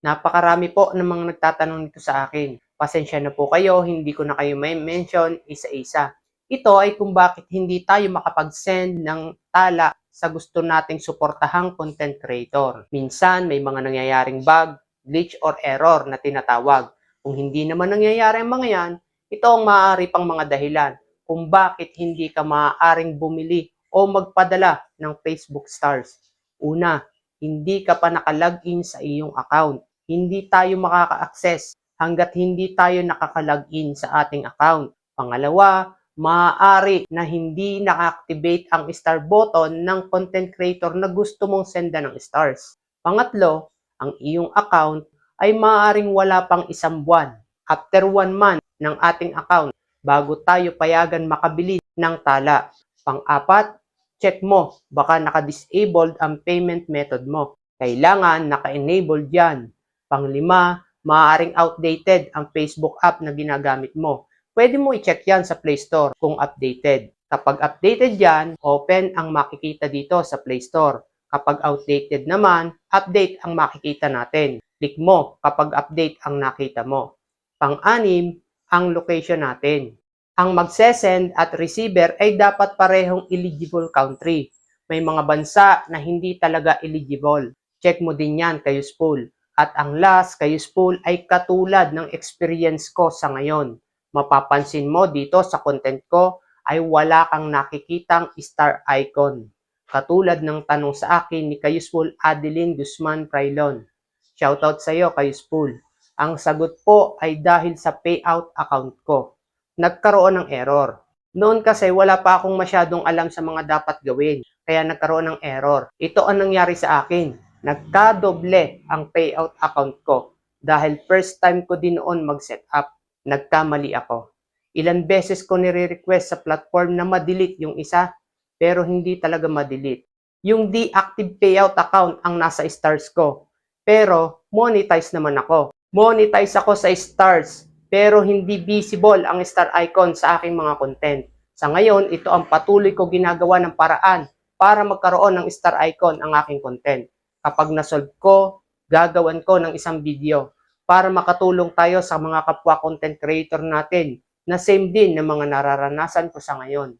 Napakarami po ng mga nagtatanong nito sa akin. Pasensya na po kayo, hindi ko na kayo may mention isa-isa. Ito ay kung bakit hindi tayo makapag-send ng tala sa gusto nating suportahang content creator. Minsan may mga nangyayaring bug, glitch or error na tinatawag. Kung hindi naman nangyayari ang mga yan, ito ang maaari pang mga dahilan kung bakit hindi ka maaaring bumili o magpadala ng Facebook stars. Una, hindi ka pa nakalagin sa iyong account. Hindi tayo makaka-access hanggat hindi tayo nakakalagin sa ating account. Pangalawa, maaari na hindi naka-activate ang star button ng content creator na gusto mong senda ng stars. Pangatlo, ang iyong account ay maaaring wala pang isang buwan after one month ng ating account bago tayo payagan makabili ng tala. Pang-apat, check mo baka naka-disabled ang payment method mo. Kailangan naka-enabled yan. Panglima, maaaring outdated ang Facebook app na ginagamit mo. Pwede mo i-check yan sa Play Store kung updated. Kapag updated yan, open ang makikita dito sa Play Store. Kapag outdated naman, update ang makikita natin. Click mo kapag update ang nakita mo. Pang-anim, ang location natin. Ang magsesend at receiver ay dapat parehong eligible country. May mga bansa na hindi talaga eligible. Check mo din yan kay Useful. At ang last kay Useful ay katulad ng experience ko sa ngayon. Mapapansin mo dito sa content ko ay wala kang nakikitang star icon. Katulad ng tanong sa akin ni Kayusful Adeline Guzman Prailon. Shoutout sa iyo, Kayusful. Ang sagot po ay dahil sa payout account ko. Nagkaroon ng error. Noon kasi wala pa akong masyadong alam sa mga dapat gawin, kaya nagkaroon ng error. Ito ang nangyari sa akin. Nagkadoble ang payout account ko dahil first time ko din noon mag-set up. Nagkamali ako. Ilan beses ko nire-request sa platform na ma-delete yung isa, pero hindi talaga ma-delete. Yung deactive payout account ang nasa stars ko. Pero monetize naman ako. Monetize ako sa stars, pero hindi visible ang star icon sa aking mga content. Sa ngayon, ito ang patuloy ko ginagawa ng paraan para magkaroon ng star icon ang aking content. Kapag nasolve ko, gagawan ko ng isang video para makatulong tayo sa mga kapwa content creator natin na same din ng mga nararanasan ko sa ngayon.